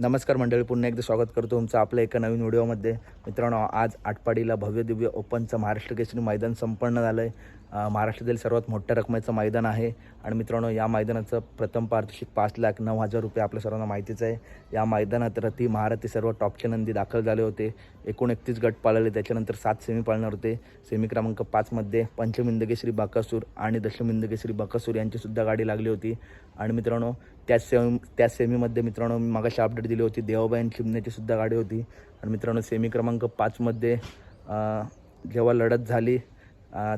नमस्कार मंडळी पुन्हा एकदा स्वागत करतो तुमचं आपल्या एका नवीन व्हिडिओमध्ये. मित्रांनो आज आटपाडीला भव्य दिव्य ओपनचं महाराष्ट्र केसरी मैदान संपन्न झालं आहे महाराष्ट्रातील सर्वात मोठ्या रकमेचं मैदान आहे. आणि मित्रांनो या मैदानाचं प्रथम पारितोषिक पाच लाख नऊ हजार रुपये आपल्या सर्वांना माहितीच आहे. या मैदानात रती महारथी सर्व टॉपचे नंदी दाखल झाले होते. एकूण एकतीस गट पाळले त्याच्यानंतर सात सेमी पाळणार होते. सेमी क्रमांक पाचमध्ये पंचमिंदकेश्री बाकासूर आणि दशमिंदकेश्री बाकासूर यांचीसुद्धा गाडी लागली होती. आणि मित्रांनो त्या सेमी त्या सेमीमध्ये मित्रांनो मी मागाशी अपडेट दिली होती. देवाबाई आणि चिमण्याची सुद्धा गाडी होती. आणि मित्रांनो सेमी क्रमांक पाचमध्ये जेव्हा लढत झाली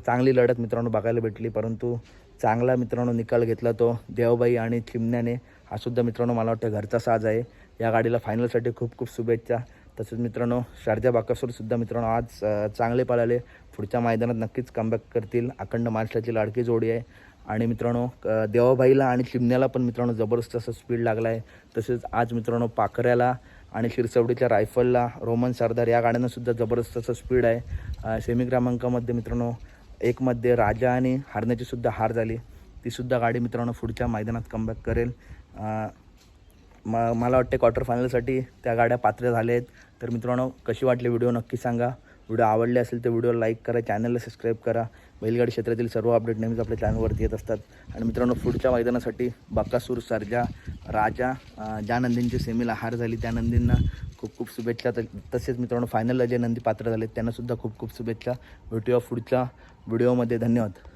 चांगली लढत मित्रांनो बघायला भेटली परंतु चांगला मित्रांनो निकाल घेतला तो देवबाई आणि चिमण्याने. हा सुद्धा मित्रांनो मला वाटतं घरचा साज आहे. या गाडीला फायनलसाठी खूप खूप शुभेच्छा. तसेच मित्रांनो शारजा बाकासूरसुद्धा मित्रांनो आज चांगले पळाले. पुढच्या मैदानात नक्कीच कमबॅक करतील. अखंड महाराष्ट्राची लाडकी जोडी आहे. आणि मित्रांनो अ, देवाबाईला आणि चिमण्याला पण मित्रांनो जबरदस्त असं स्पीड लागला आहे तसेच आज मित्रांनो पाखऱ्याला आणि शिरसवडीच्या रायफलला रोमन सरदार या गाड्यांना सुद्धा जबरदस्त असं स्पीड आहे. सेमी क्रमांकामध्ये मित्रांनो एकमध्ये राजा आणि हारण्याची सुद्धा हार झाली. तीसुद्धा गाडी मित्रांनो पुढच्या मैदानात कमबॅक करेल. म मला वाटते क्वार्टर फायनलसाठी त्या गाड्या पात्र झाल्या आहेत. तर मित्रांनो कशी वाटली व्हिडिओ नक्की सांगा. व्हिडिओ आवडले असेल तर व्हिडिओ लाईक करा चॅनलला सबस्क्राईब करा. बैलगाडी क्षेत्रातील सर्व अपडेट नेहमीच आपल्या चॅनलवरती येत असतात. आणि मित्रांनो पुढच्या मैदानासाठी बकासूर सरजा राजा ज्या नंदींची सेमीला हार झाली त्या नंदींना खूप खूप शुभेच्छा. तर तसेच मित्रांनो फायनलला जे नंदी पात्र झाले त्यांनासुद्धा खूप खूप शुभेच्छा. भेटूया पुढच्या व्हिडिओमध्ये धन्यवाद.